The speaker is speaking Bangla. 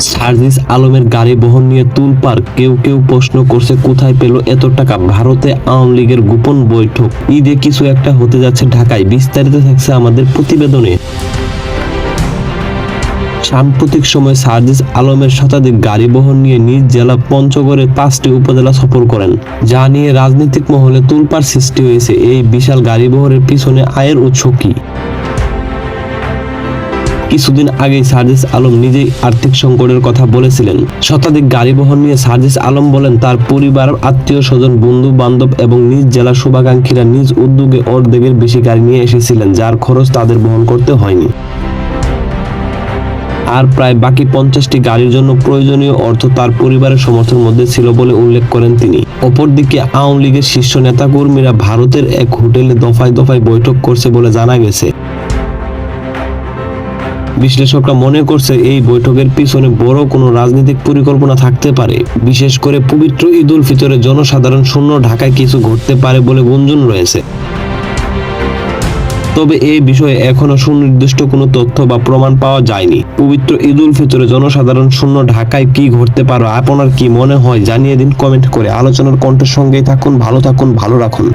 সার্জিস আলমের গাড়ি বহন নিয়ে তুলপার কেউ কেউ প্রশ্ন করছে কোথায় পেল এত টাকা। ভারতে আওয়ামী লীগের গোপন বৈঠক। ঈদে কিছু একটা হতে যাচ্ছে ঢাকায়। বিস্তারিত থাকছে আমাদের প্রতিবেদনে। সাম্প্রতিক সময় সার্জিস আলমের শতাধিক গাড়ি বহন নিয়ে নিজ জেলা পঞ্চগড়ের পাঁচটি উপজেলা সফর করেন। যা নিয়ে রাজনৈতিক মহলে তুলপার সৃষ্টি হয়েছে। এই বিশাল গাড়ি বহরের পিছনে আয়ের উৎস কি? কিছুদিন আগেই সার্জিস আলম নিজেই আর্থিক সংকটের কথা বলেছিলেন। শতাধিক গাড়ি বহন নিয়ে সার্জিস আলম বলেন, তার পরিবার, আত্মীয় স্বজন, বন্ধু, বান্ধব এবং নিজ জেলার শুভাকাঙ্ক্ষীরা নিজ উদ্যোগে অর্ধেকের বেশি গাড়ি নিয়ে এসেছিলেন, যার খরচ তাদের বহন করতে হয়নি। আর প্রায় বাকি পঞ্চাশটি গাড়ির জন্য প্রয়োজনীয় অর্থ তার পরিবারের সমর্থনের মধ্যে ছিল বলে উল্লেখ করেন তিনি। অপরদিকে আওয়ামী লীগের শীর্ষ নেতাকর্মীরা ভারতের এক হোটেলে দফায় দফায় বৈঠক করছে বলে জানা গেছে। বিশ্লেষকরা মনে করছে এই বৈঠকের পিছনে বড় কোনো রাজনৈতিক পরিকল্পনা থাকতে পারে। বিশেষ করে পবিত্র ঈদ উল ফিতরে জনসাধারণ শূন্য ঢাকায় কিছু ঘটতে পারে বলে গুঞ্জন রয়েছে। তবে এই বিষয়ে এখনও সুনির্দিষ্ট কোনো তথ্য বা প্রমাণ পাওয়া যায়নি। পবিত্র ঈদ উল ফিতরে জনসাধারণ শূন্য ঢাকায় কি ঘটতে পারো, আপনার কি মনে হয় জানিয়ে দিন কমেন্ট করে। আলোচনার কণ্ঠের সঙ্গেই থাকুন, ভালো থাকুন, ভালো রাখুন।